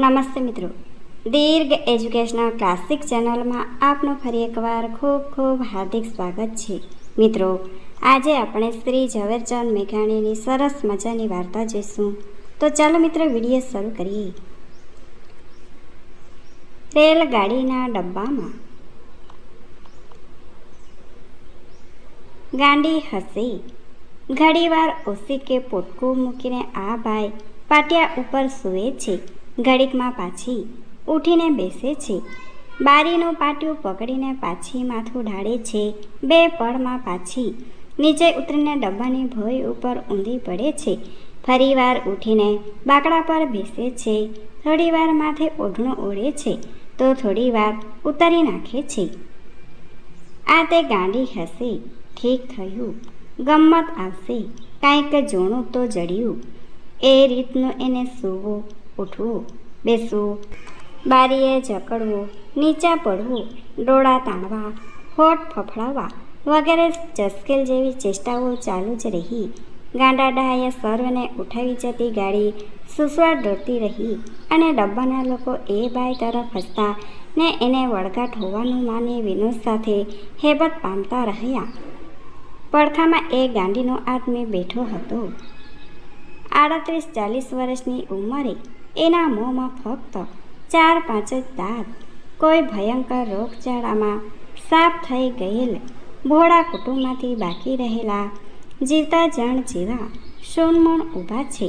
નમસ્તે મિત્રો. દીર્ઘ educational classic ચેનલમાં આપનું ફરી એકવાર ખૂબ ખૂબ હાર્દિક સ્વાગત છે. મિત્રો, આજે આપણે શ્રી ઝવેરચંદ મેઘાણીની સરસ મજાની વાર્તા જોઈશું. તો ચાલો મિત્રો, વીડિયો શરૂ કરીએ. રેલગાડીના ડબ્બામાં. ગાંડી હસી. ઘડીવાર ઓસીકે પોટકું મૂકીને આ ભાઈ પાટિયા ઉપર સૂવે છે. ઘડીકમાં પાછી ઉઠીને બેસે છે. બારીનું પાટિયું પકડીને પાછી માથું ઢાળે છે. બે પળમાં પાછી નીચે ઉતરીને ડબ્બાની ભોય ઉપર ઊંધી પડે છે. ફરીવાર ઉઠીને બાકડા પર બેસે છે. થોડીવાર માથે ઓઢણું ઓળે છે તો થોડીવાર ઉતારી નાખે છે. આ તે ગાંડી હશે. ઠીક થયું. ગમ્મત આવશે. કાંઈક જોણું તો જડ્યું. એ રીતનું એને સૂવું ઉઠવું, બેસવું, બારીએ જકડવું, નીચા પડવું, ડોળા તાણવા, હોઠ ફફડાવવા વગેરે ચસ્કેલ જેવી ચેષ્ટાઓ ચાલુ જ રહી. ગાંડા ડાએ સર્વને ઉઠાવી જતી ગાડી સુસવાટ દોડતી રહી અને ડબ્બાના લોકો એ બાઈ તરફ હસતા ને એને વળગાટ હોવાનું માની વિનોદ સાથે હેબત પામતા રહ્યા. પડખામાં એ ગાંડીનો આદમી બેઠો હતો. આડત્રીસ ચાલીસ વર્ષની ઉંમરે એના મોંમાં ફક્ત ચાર પાંચ જ દાંત. કોઈ ભયંકર રોગચાળામાં સાફ થઈ ગયેલ ભોળા કુટુંબમાંથી બાકી રહેલા જીવતા જણ જેવા સોનમણ ઊભા છે.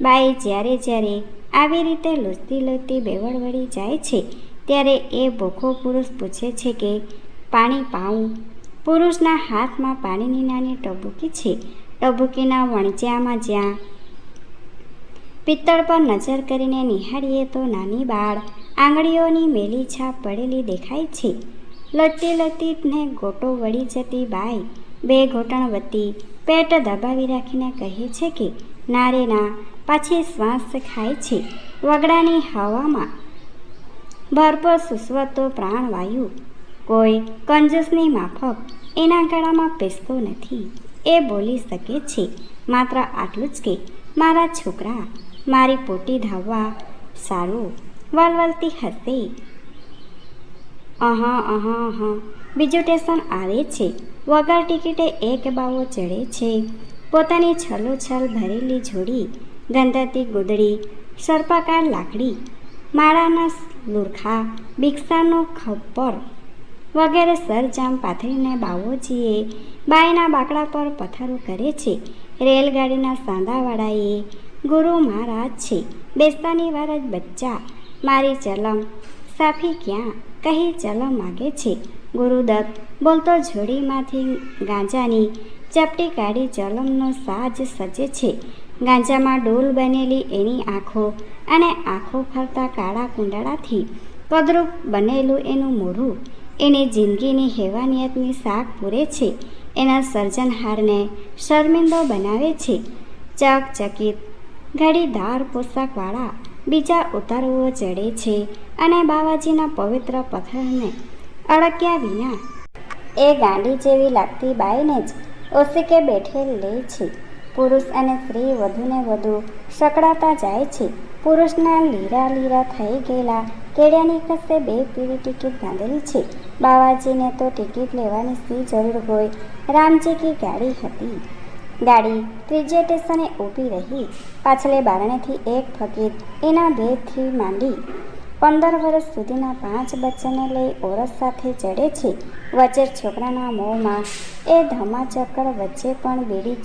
બાઈ જ્યારે જ્યારે આવી રીતે લૂંટતી લૂંટતી બેવડવડી જાય છે, ત્યારે એ ભોખો પુરુષ પૂછે છે કે, પાણી પાઉં? પુરુષના હાથમાં પાણીની નાની ટબુકી છે. ટબુકીના વણજ્યામાં જ્યાં પિત્તળ પર નજર કરીને નિહાળીએ તો નાની બાળ આંગળીઓની મેલી છાપ પડેલી દેખાય છે. લટતી લતીને ગોટો વળી જતી બાઈ બે ઘોટણ વતી પેટ દબાવી રાખીને કહે છે કે, નારે ના, પાછી શ્વાસ ખાય છે. વગડાની હવામાં ભરપૂર સુસવતો પ્રાણવાયુ. કોઈ કંજૂસની માફક એના ગળામાં પેસતો નથી. એ બોલી શકે છે, માત્ર આટલું જ કે, મારા છોકરા મારી પોટી ધાવવા સારું વાલવાલતી હતી અહા અહા અહા. બીજું સ્ટેશન આવે છે. વગર ટિકિટે એક બાવો ચડે છે. પોતાની છલોછલ ભરેલી જોડી, ગંધાતી ગુદડી સર્પાકાર લાકડી, માળાના લુરખા ભિક્ષાનો ખપ્પર વગેરે સરજામ પાથરીને બાવોજીએ બાયના બાકડા પર પથારો કરે છે. રેલગાડીના સાંદાવાળાએ ગુરુ મહારાજ છે. બેસતાની વાર જ બચ્ચા. મારી ચલમ. સાફી ક્યાં? કહી ચલમ માગે છે. ગુરુદત્ત બોલતો જોડીમાંથી ગાંજાની ચપટી કાઢી ચલમનો સાજ સજે છે. ગાંજામાં ડોલ બનેલી એની આંખો અને આંખો ફરતા કાળા કુંડાળાથી કદરૂપ બનેલું એનું મોઢું એની જિંદગીની હેવાનિયતની શાક પૂરે છે. એના સર્જનહારને શર્મિંદો બનાવે છે. ચકચકિત ઘડીદાર પોશાકવાળા બીજા ઉતારવો ચડે છે અને બાવાજીના પવિત્ર પથ્થરને અડક્યા વિના એ ગાંડી જેવી લાગતી બાઈને જ ઓસિકે બેઠેલ લે છે. પુરુષ અને સ્ત્રી વધુને વધુ સકળાતા જાય છે. પુરુષના લીરા લીરા થઈ ગયેલા કેડિયાની કસે બે પીળી ટિકિટ બાંધેલી છે. બાવાજીને તો ટિકિટ લેવાની સી જરૂર હોય? રામજી કી ગાડી હતી. ગાડી ત્રીજે સ્ટેશને ઊભી રહી. પાછલે બારણેથી એક ફકીર એના બેથી માંડી. પંદર વર્ષ સુધીના પાંચ બચ્ચાને લઈ ઓરસ સાથે ચડે છે. વચ્ચે છોકરાના મોંમાં એ ધમાચક્કર વચ્ચે પણ બીડી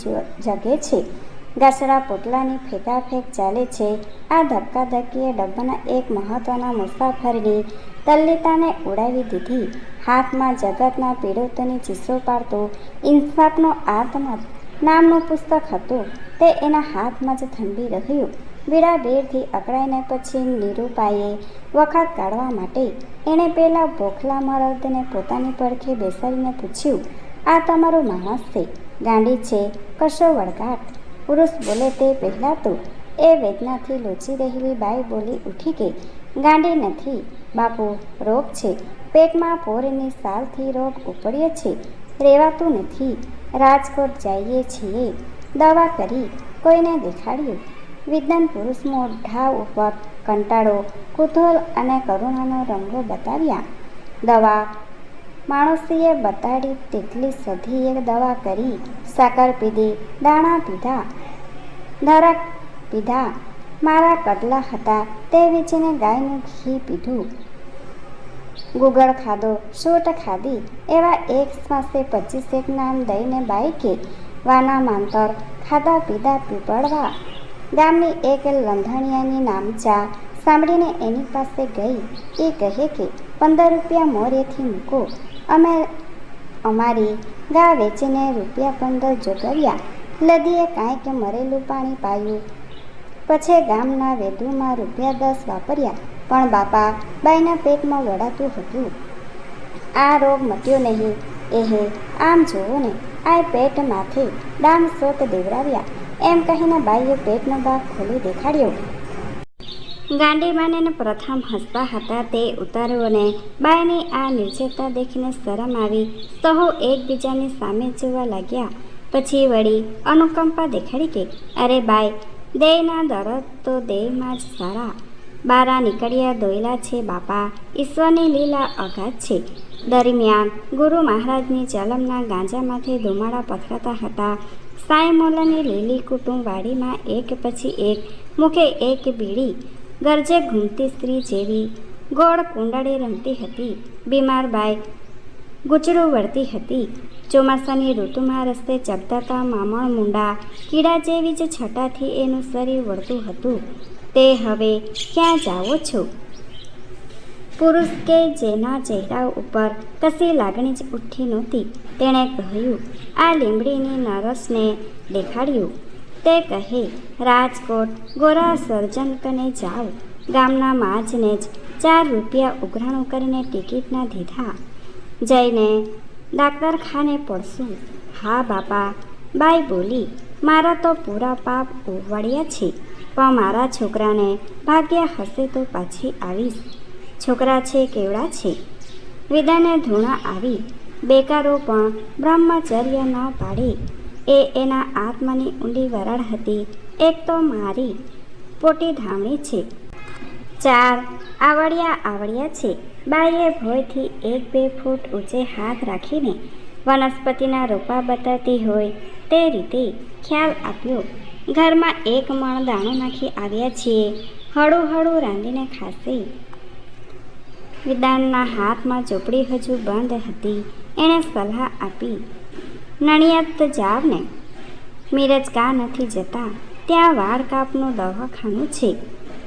જગે છે. ઘાસડા પોટલાની ફેંકાફેંક ચાલે છે. આ ધક્કાધક્કીએ ડબ્બાના એક મહત્ત્વના મુસાફરની તલ્લીતાને ઉડાવી દીધી. હાથમાં જગતના પીડિતોની ચીસો પાડતો ઇન્સાફનો આત્મત નામનું પુસ્તક હતું. તે એના હાથમાં જ થંભી રહ્યું. બીડા બેરથી અકળાઈને પછી નિરૂપાએ વખત કાઢવા માટે એણે પેલા બોખલા મરદને પોતાની પડખે બેસાડીને પૂછ્યું, આ તમારું માણસ છે? ગાંડી છે? કશો વળગાટ? પુરુષ બોલે, તે પહેલાં તો એ વેદનાથી લોચી રહેલી બાઈ બોલી ઉઠી કે ગાંડી નથી. બાપુ, રોગ છે. પેટમાં પોરની સાલથી રોગ ઉપડ્યો છે. રેવાતું નથી. રાજકોટ જઈએ છીએ. દવા કરી કોઈને દેખાડ્યું. વિદ્વાન પુરુષ મોઢા ઉપર કંટાળો, કુતૂહલ અને કરુણાનો રંગો બતાવ્યા. દવા, માણસીએ બતાડી તેટલી સધી એક દવા કરી. સાકર પીધી, દાણા પીધા દરક પીધા. મારા કડલા હતા તે વેચીને ગાયનું ઘી પીધું. ગુગળ ખાધો સૂટ ખાધી. એવા એક શ્વાસે પચીસેક નામ દઈને બાઈકે વાના માંતર ખાધા પીધા પીપળવા. ગામની એક લંધણિયાની નામચા સાંભળીને એની પાસે ગઈ. એ કહે કે, પંદર રૂપિયા મોરેથી મૂકો. અમે અમારી ગા વેચીને રૂપિયા પંદર જોગવ્યા લદીએ કાંઈક મરેલું પાણી પાયું. પછી ગામના વેદુમાં રૂપિયા દસ વાપર્યા. પણ બાપા, બાઈના પેટમાં વળાતું હતું. આ રોગ મટ્યો નહીં. એહે, આમ જોવો ને, આ પેટ માથે ડામ સોત દેવરાવ્યા. એમ કહીને બાઈએ પેટનો ભાગ ખોલી દેખાડ્યો. ગાંડીમાને પ્રથમ હસતા હતા તે ઉતારુઓને બાયની આ નિર્જરતા દેખીને શરમ આવી. સહુ એકબીજાની સામે જોવા લાગ્યા. પછી વળી અનુકંપા દેખાડી કે, અરે બાય દેહના દરદ તો દેહમાં જ સારા. બારા નીકળ્યા દોયલા છે બાપા. ઈશ્વરની લીલા અગાધ છે. દરમિયાન ગુરુ મહારાજની ચલમના ગાંજામાંથી ધુમાડા પથરાતા હતા. સાંઈ મોલાની લીલી કુટુંબવાડીમાં એક પછી એક, મુખે એક બીડી, ગરજે ઘૂમતી સ્ત્રી જેવી, ગોળ કુંડળે રમતી હતી, બીમાર બાઈ ગુચડું વળતી હતી. ચોમાસાની ઋતુમાં રસ્તે ચગતાતા મામણ મુંડા, કીડા જેવી જ છટાથી એનું શરીર વળતું હતું. તે હવે ક્યાં જાઓ છો? પુરુષ કે જેના ચહેરા ઉપર કશી લાગણી જ ઉઠી નહોતી, તેણે કહ્યું, આ લીમડીની નરસને દેખાડ્યું. તે કહે, રાજકોટ ગોરા સર્જનકને જાઓ. ગામના માજને જ ચાર રૂપિયા ઉઘરાણું કરીને ટિકિટના દીધા. જઈને ડાક્તરખાને પડશું. હા બાપા, બાઈ બોલી, મારા તો પૂરા પાપ ઉવડ્યા છે. પણ મારા છોકરાને ભાગ્યા હશે તો પાછી આવીશ. છોકરા છે કેવડા છે? વિદાને ધૂણા આવી. બેકારો પણ બ્રહ્મચર્ય ન પાડી. એ એના આત્માની ઊંડી વરાળ હતી. એક તો મારી પોટી ધામણી છે. ચાર, આવડિયા આવડિયા છે. બાઈએ ભોયથી એક બે ફૂટ ઊંચે હાથ રાખીને વનસ્પતિના રોપા બતાવતી હોય તે રીતે ખ્યાલ આપ્યો. ઘરમાં એક મણ દાણો નાખી આવ્યા છીએ. હળું હળું રાંધીને ખાશે. વિદાનના હાથમાં ચોપડી હજુ બંધ હતી. એણે સલાહ આપી. નણિયાત જાવ ને. મિરજ કા નથી જતા. ત્યાં વાળ કાપનું દવાખાનું છે.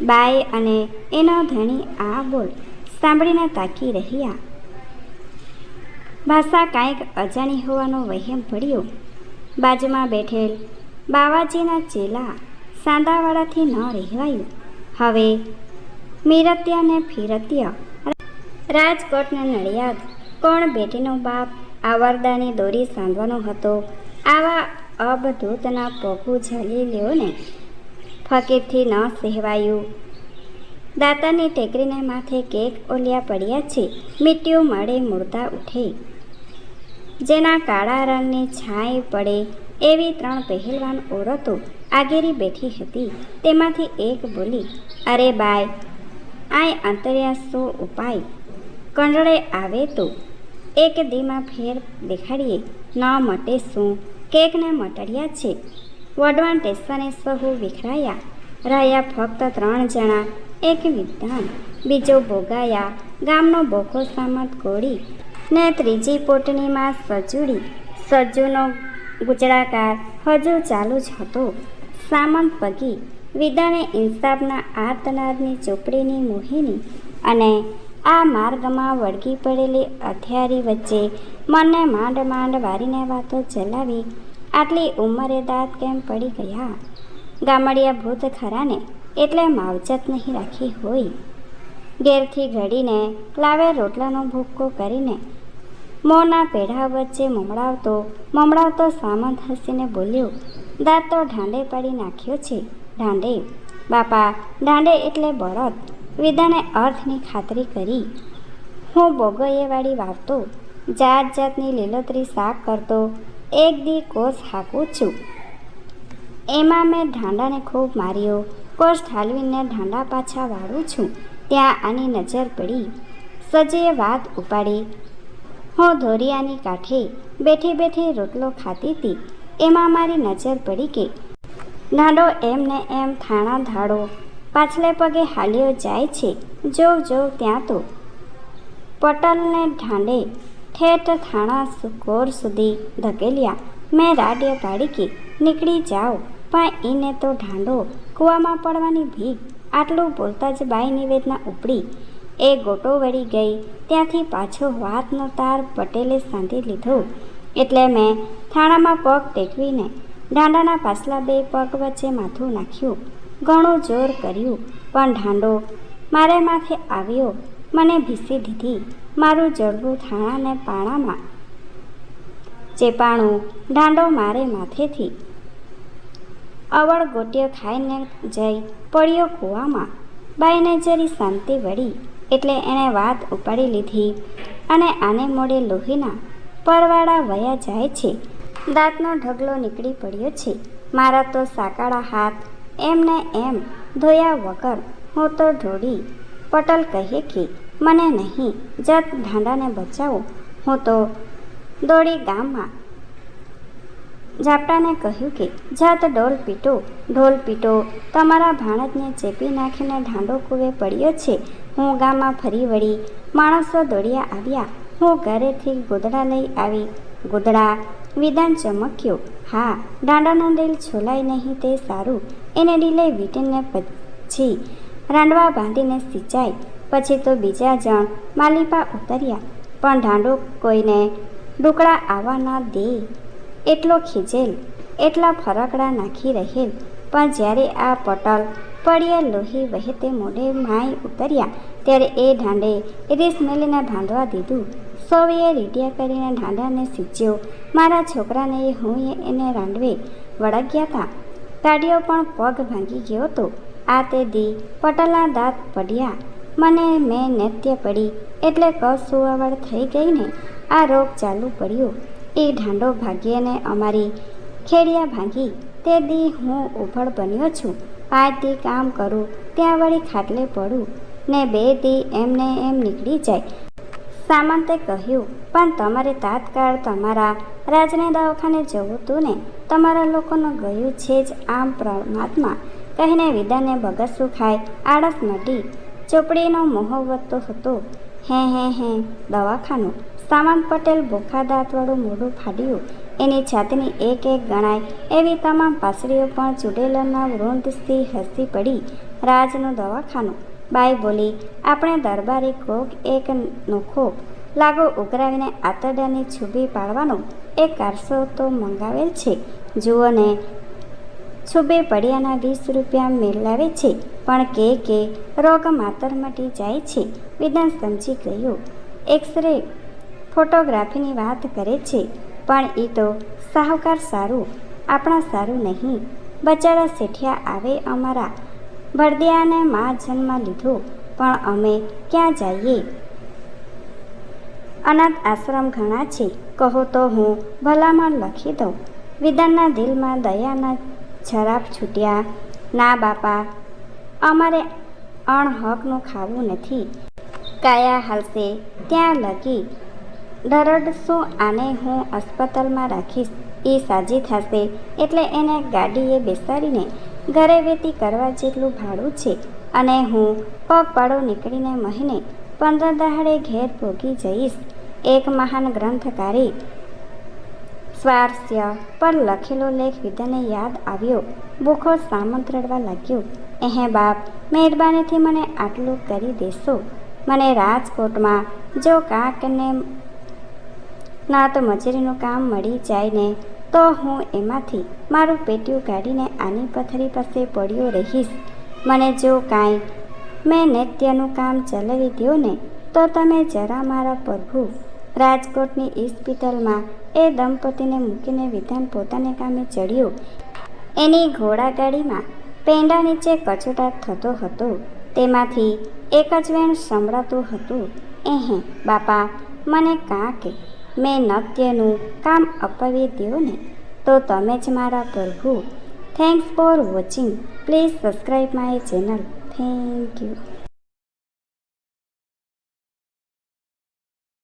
બાએ અને એનો ધણી આ બોલ સાંભળીને તાકી રહ્યા. ભાષા કાંઈક અજાણી હોવાનો વહેમ પડ્યો. બાજુમાં બેઠેલ બાવાજીના ચેલા સાંદાવાળાથી ન રહેવાયું. હવે મીરત્યા ને ફિરત્ય રાજકોટના નડિયાદ કોણ બેટીનો બાપ આવરદાની દોરી સાંધવાનો હતો? આવા અબધૂતના પોખું ઝલી લ્યો ફકીરથી ન સહેવાયું. દાતાની ટેકરીને માથે કેક ઓલિયા પડ્યા છે. મીટ્યું મળે મૂળતા ઉઠે. જેના કાળા રંગની છાંય પડે. એવી ત્રણ પહેલવાન ઓરતો આગેરી બેઠી હતી. તેમાંથી એક બોલી, અરે બાય આય અંતર્યા સો ઉપાય. કંડળે આવે તો એક દીમાં ફેર દેખાડીએ. ન મટે શું? કેકને મટડ્યા છે. વડવાન ટેસ્ટને સહુ વિખરાયા. રહ્યા ફક્ત ત્રણ જણા. એક વિદ્વાન બીજો ભોગાયા. ગામનો બોખો સામત કોળી ને ત્રીજી પોટણીમાં સજુડી. સજ્જુનો ગુચડાકાર હજુ ચાલુ જ હતો. સામંત પગી વિદાને ઇન્સાફના આર્તનાદની ચોપડીની મોહિની અને આ માર્ગમાં વળગી પડેલી અથિયારી વચ્ચે મને માંડ માંડ વારીને વાતો ચલાવી આટલી ઉંમરે દાંત કેમ પડી ગયા? ગામડિયા ભૂત ખરાને એટલે માવજત નહીં રાખી હોય. ઘેરથી ઘડીને લાવે રોટલાનો ભૂક્કો કરીને મોંના પેઢા વચ્ચે મમડાવતો મમડાવતો સામંત હસીને બોલ્યો, દાંત તો ઢાંડે પાડી નાખ્યો છે, ઢાંડે. બાપા, ઢાંડે એટલે બળદ. વિદાને અર્થની ખાતરી કરી. હું બોગોયેવાળી વાવતો જાત જાતની લીલોતરી શાક કરતો, એક દી કોષ હાકું છું. એમાં મેં ઢાંડાને ખૂબ માર્યો, કોષ ઠાલવીને ઢાંડા પાછા વાળું છું. ત્યાં આની નજર પડી. સજીએ વાત ઉપાડી. હું ધોરિયાની કાંઠે બેઠી બેઠી રોટલો ખાતી હતી. એમાં મારી નજર પડી કે નાડો એમને એમ થાણા ધાડો. પાછલે પગે હાલ્યો જાય છે. જોવ જોવ ત્યાં તો. પટલને ઢાંડે ઠેઠ થાણા સુ- કોર સુધી ધકેલ્યા. મેં રાડ્ય પાડી કે, નીકળી જાઓ, પણ એને તો ઢાંડો કૂવામાં પડવાની ભીખ આટલું બોલતા જ બાઈ નિવેદના ઉપડી. એ ગોટો વળી ગઈ. ત્યાંથી પાછો વાતનો તાર પટેલે સાંધી લીધો. એટલે મેં થાણામાં પગ ટેકવીને ઢાંડાના પાછલા બે પગ વચ્ચે માથું નાખ્યું. ઘણું જોર કર્યું, પણ ઢાંડો મારે માથે આવ્યો. મને ભીસી દીધી. મારું જડબું થાણાને પાણામાં. ચેપાણું ઢાંડો મારે માથેથી. અવળ ગોટ્યો ખાઈને જઈ પડ્યો કૂવામાં. બાઈને જરી શાંતિ વળી. એટલે એણે વાત ઉપાડી લીધી અને આને મોડે લોહીના પરવાળા વયા જાય છે. દાંતનો ઢગલો નીકળી પડ્યો છે. મારા તો સાકાળા હાથ, એમને એમ ધોયા વગર હું તો ઢોળી, પટલ કહે કે, મને નહીં, જત ઢાંડાને બચાવો. હું તો દોડી ગામમાં ઝાપટાને કહ્યું કે, જાત ઢોલ પીટો ઢોલ પીટો, તમારા ભાણજને ચેપી નાખીને ઢાંડો કૂવે પડ્યો છે. હું ગામમાં ફરી વળી માણસો દોડ્યા આવ્યા. હું ઘરેથી ગોદડા લઈ આવી. ગોદડા વિધાન ચમક્યો. હા, દાંડાનો ડીલ છોલાય નહીં તે સારું. એને ડીલે વીટીને પછી રાંડવા બાંધીને સિંચાય પછી તો બીજા જણ માલિપા ઉતર્યા. પણ ઢાંડો કોઈને ડુકડા આવવા ના દે. એટલો ખીજેલ, એટલા ફરકડા નાખી રહેલ. પણ જ્યારે આ પટલ પડ્યા લોહી વહેતે મોઢે માય ઉતર્યા. ત્યારે એ ઢાંડે રીસ મેલીને બાંધવા દીધું. સૌએ રીટિયા કરીને ઢાંડાને સીંચ્યો. મારા છોકરાને હું એને રાંડવે વળગ્યા હતા તાડીઓ પણ પગ ભાંગી ગયો હતો. આ તે દી પટલના દાંત પડ્યા. મને મેં નેત્ય પડી એટલે કસુવાવડ થઈ ગઈ ને. આ રોગ ચાલુ પડ્યો. એ ઢાંડો ભાગ્યને અમારી ખેડિયા ભાંગી. તે દી હું ઉભળ બન્યો છું. પાંચ દી કામ કરું, ત્યાં વળી ખાટલે પડું. ને બે દી એમને એમ નીકળી જાય. સામંતે કહ્યું, પણ તમારે તાત્કાળ તમારા રાજને દવાખાને જવું તું ને. તમારા લોકોનું ગયું છે જ આમ પરમાત્મા. કહીને વિદાને બગસું ખાય આળસ મટી. ચોપડીનો મોહ વધતો હતો. હે હે હે, દવાખાનું. સામંત પટેલ બોખા દાંતવાળું મોઢું ફાડ્યું. એની છાતીની એક એક ગણાય. એવી તમામ પાસરીઓ પણ ચૂડેલના વૃંદથી હસી પડી રાજનું દવાખાનું. બાઈ બોલી, આપણે દરબારી કોક એક નોખો લાગો ઉઘરાવીને આતરડાની છુબી પાડવાનો એક કારસો તો મંગાવેલ છે. જુઓ ને, છુબે પડ્યાના વીસ રૂપિયા મેળાવે છે. પણ કે કે રોગ માતર મટી જાય છે. વિધાન સમજી ગયું. એક્સરે ફોટોગ્રાફીની વાત કરે છે. પણ એ તો સાહુકાર સારું, આપણા સારું નહીં. બચારા શેઠિયા આવે અમારા. ભરદિયાને મા જન્મ લીધો, પણ અમે ક્યાં જઈએ? અનાથ આશ્રમ ઘણા છે, કહો તો હું ભલામણ લખી દઉં. વિધાનના દિલમાં દયાના જરાબ છૂટ્યા. ના બાપા, અમારે અણહકનું ખાવું નથી. કાયા હાલશે, ત્યાં લગી દરડશું આને હું અસ્પતાલમાં રાખીશ. એ સાજી થશે. એટલે એને ગાડીએ બેસાડીને ઘરે વેતી કરવા જેટલું ભાડું છે. અને હું પગપાળો નીકળીને મહિને પંદર દહાડે ઘેર ભોગી જઈશ. એક મહાન ગ્રંથકારી સ્વારસ્ય પર લખેલો લેખ વિદ્યાને યાદ આવ્યો. ભૂખો સામંત રડવા લાગ્યો. એહે બાપ, મહેરબાનીથી મને આટલું કરી દેશો. મને રાજકોટમાં જો કાંકને ના તો મજૂરીનું કામ મળી જાય ને, તો હું એમાંથી મારું પેટીયું કાઢીને આની પથરી પાસે પડ્યો રહીશ. મને જો કાંઈ, મેં નૃત્યનું કામ ચલાવી દો ને, તો તમે જરા મારા પ્રભુ, રાજકોટની હોસ્પિટલમાં એ દંપતીને મૂકીને વિધાન પોતાને કામે ચડ્યો. એની ઘોડાગાડીમાં પેંડા નીચે કચોટાટ થતો હતો. તેમાંથી એક જ વેણ સંભળાતું હતું. એહે, બાપા, મને કાં કે મેં નૃત્યનું કામ અપાવી દો ને તો તમે જ મારા પ્રભુ. Thanks for watching please subscribe my channel thank you